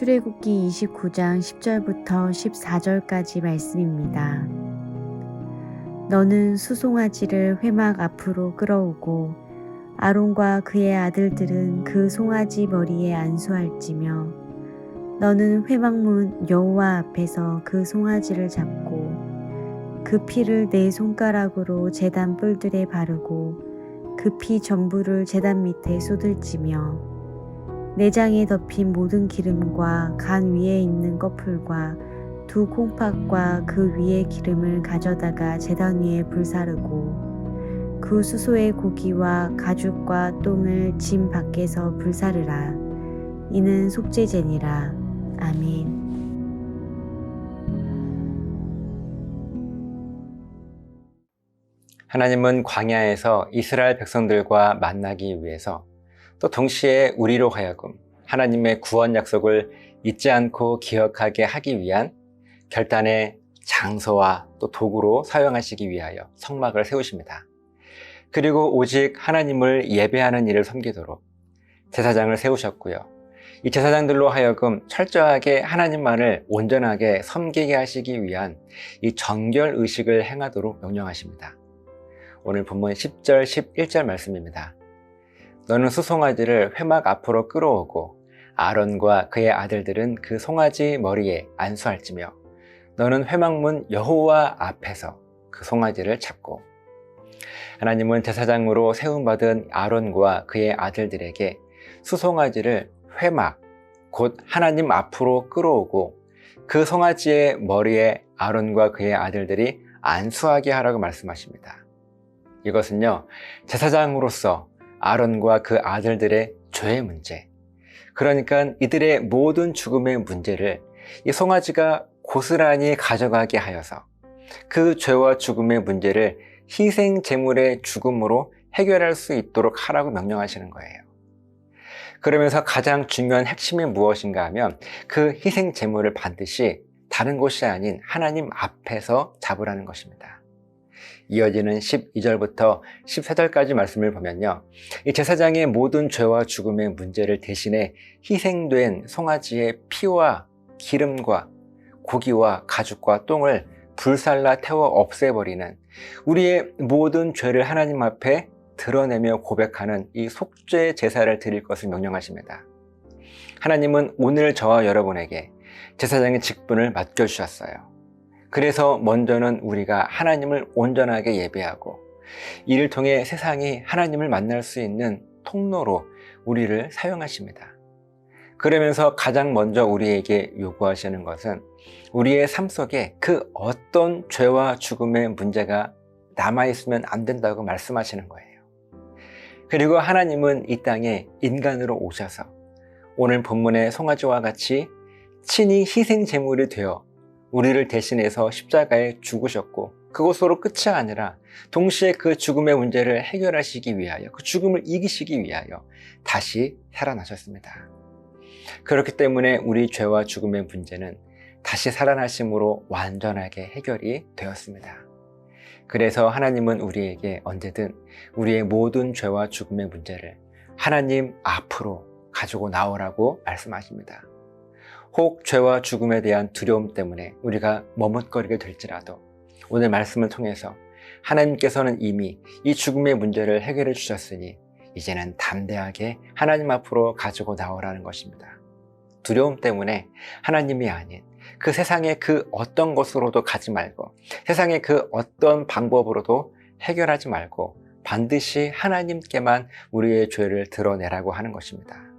출애굽기 29장 10절부터 14절까지 말씀입니다. 너는 수송아지를 회막 앞으로 끌어오고 아론과 그의 아들들은 그 송아지 머리에 안수할지며 너는 회막문 여호와 앞에서 그 송아지를 잡고 그 피를 내 손가락으로 제단 뿔들에 바르고 그 피 전부를 제단 밑에 쏟을지며 내장에 덮인 모든 기름과 간 위에 있는 꺼풀과 두 콩팥과 그 위에 기름을 가져다가 제단 위에 불사르고 그 수소의 고기와 가죽과 똥을 짐 밖에서 불사르라 이는 속죄제니라 아멘. 하나님은 광야에서 이스라엘 백성들과 만나기 위해서 또 동시에 우리로 하여금 하나님의 구원 약속을 잊지 않고 기억하게 하기 위한 결단의 장소와 또 도구로 사용하시기 위하여 성막을 세우십니다. 그리고 오직 하나님을 예배하는 일을 섬기도록 제사장을 세우셨고요. 이 제사장들로 하여금 철저하게 하나님만을 온전하게 섬기게 하시기 위한 이 정결 의식을 행하도록 명령하십니다. 오늘 본문 10절, 11절 말씀입니다. 너는 수송아지를 회막 앞으로 끌어오고 아론과 그의 아들들은 그 송아지 머리에 안수할지며 너는 회막문 여호와 앞에서 그 송아지를 잡고 하나님은 제사장으로 세움받은 아론과 그의 아들들에게 수송아지를 회막 곧 하나님 앞으로 끌어오고 그 송아지의 머리에 아론과 그의 아들들이 안수하게 하라고 말씀하십니다. 이것은요 제사장으로서 아론과 그 아들들의 죄의 문제 그러니까 이들의 모든 죽음의 문제를 이 송아지가 고스란히 가져가게 하여서 그 죄와 죽음의 문제를 희생 제물의 죽음으로 해결할 수 있도록 하라고 명령하시는 거예요. 그러면서 가장 중요한 핵심이 무엇인가 하면 그 희생 제물을 반드시 다른 곳이 아닌 하나님 앞에서 잡으라는 것입니다. 이어지는 12절부터 14절까지 말씀을 보면요. 이 제사장의 모든 죄와 죽음의 문제를 대신해 희생된 송아지의 피와 기름과 고기와 가죽과 똥을 불살라 태워 없애버리는 우리의 모든 죄를 하나님 앞에 드러내며 고백하는 이 속죄 제사를 드릴 것을 명령하십니다. 하나님은 오늘 저와 여러분에게 제사장의 직분을 맡겨주셨어요. 그래서 먼저는 우리가 하나님을 온전하게 예배하고 이를 통해 세상이 하나님을 만날 수 있는 통로로 우리를 사용하십니다. 그러면서 가장 먼저 우리에게 요구하시는 것은 우리의 삶 속에 그 어떤 죄와 죽음의 문제가 남아있으면 안 된다고 말씀하시는 거예요. 그리고 하나님은 이 땅에 인간으로 오셔서 오늘 본문의 송아지와 같이 친히 희생 제물이 되어 우리를 대신해서 십자가에 죽으셨고 그것으로 끝이 아니라 동시에 그 죽음의 문제를 해결하시기 위하여 그 죽음을 이기시기 위하여 다시 살아나셨습니다. 그렇기 때문에 우리 죄와 죽음의 문제는 다시 살아나심으로 완전하게 해결이 되었습니다. 그래서 하나님은 우리에게 언제든 우리의 모든 죄와 죽음의 문제를 하나님 앞으로 가지고 나오라고 말씀하십니다. 혹 죄와 죽음에 대한 두려움 때문에 우리가 머뭇거리게 될지라도 오늘 말씀을 통해서 하나님께서는 이미 이 죽음의 문제를 해결해 주셨으니 이제는 담대하게 하나님 앞으로 가지고 나오라는 것입니다. 두려움 때문에 하나님이 아닌 그 세상의 그 어떤 것으로도 가지 말고 세상의 그 어떤 방법으로도 해결하지 말고 반드시 하나님께만 우리의 죄를 드러내라고 하는 것입니다.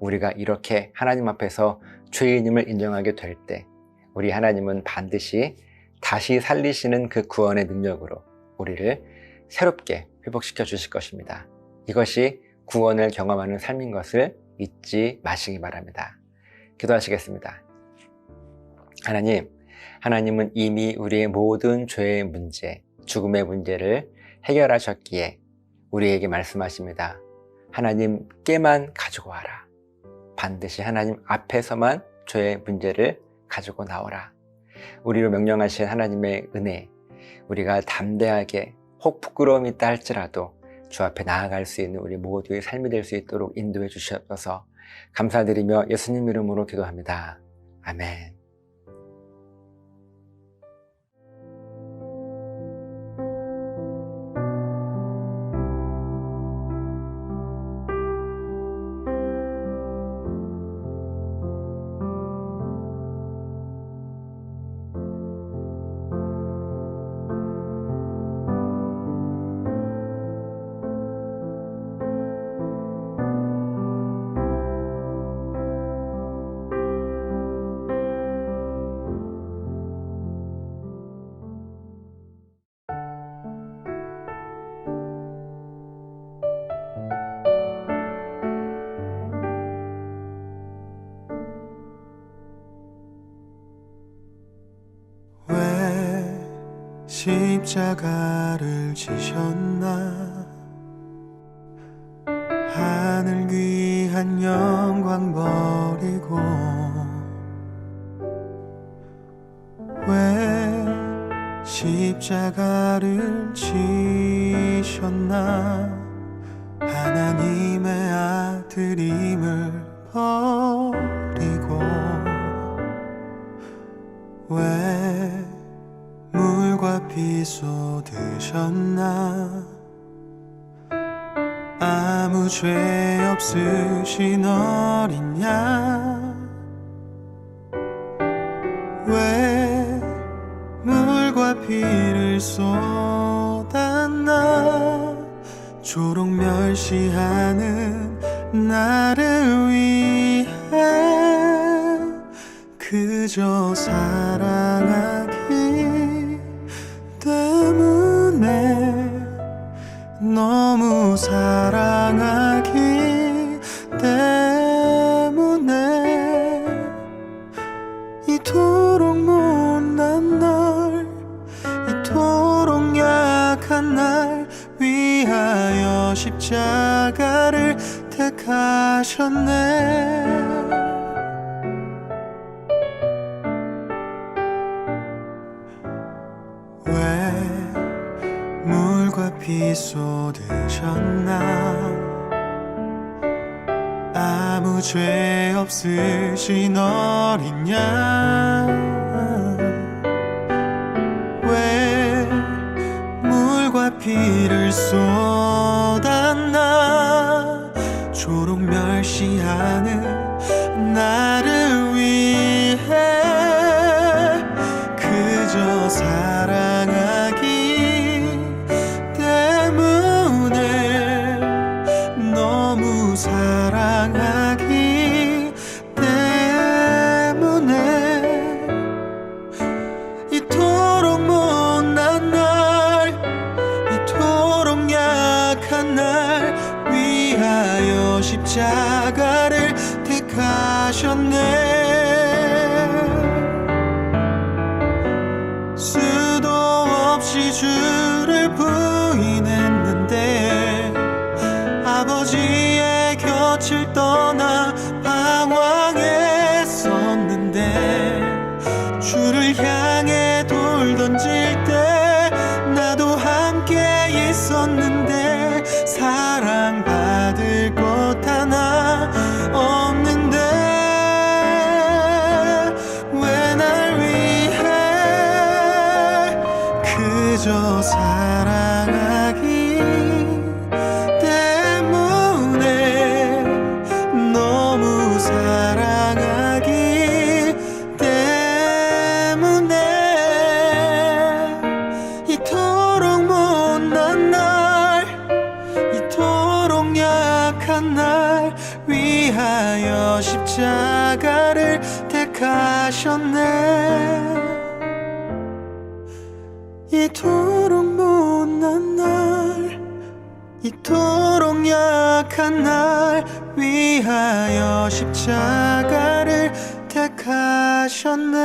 우리가 이렇게 하나님 앞에서 죄인임을 인정하게 될 때 우리 하나님은 반드시 다시 살리시는 그 구원의 능력으로 우리를 새롭게 회복시켜 주실 것입니다. 이것이 구원을 경험하는 삶인 것을 잊지 마시기 바랍니다. 기도하시겠습니다. 하나님, 하나님은 이미 우리의 모든 죄의 문제, 죽음의 문제를 해결하셨기에 우리에게 말씀하십니다. 하나님께만 가지고 와라. 반드시 하나님 앞에서만 죄의 문제를 가지고 나오라. 우리로 명령하신 하나님의 은혜, 우리가 담대하게 혹 부끄러움이 있다 할지라도 주 앞에 나아갈 수 있는 우리 모두의 삶이 될 수 있도록 인도해 주셔서 감사드리며 예수님 이름으로 기도합니다. 아멘. 십자가를 지셨나? 하늘 귀한 영광 버리고 왜 십자가를 지셨나? 하나님의 아들임을 버리고 왜 물과 피 쏟으셨나? 아무 죄 없으신 어린 양왜 물과 피를 쏟았나? 조록 멸시하는 나를 위해 그저 사랑 사랑하기 때문에 이토록 못난 날 이토록 약한 날 위하여 십자가를 택하셨네 피 쏟으셨나? 아무 죄 없으신 어린 양 왜 물과 피를 쏟 십자가를 택하셨네. 이토록 못난 날 이토록 약한 날 위하여 십자가를 택하셨네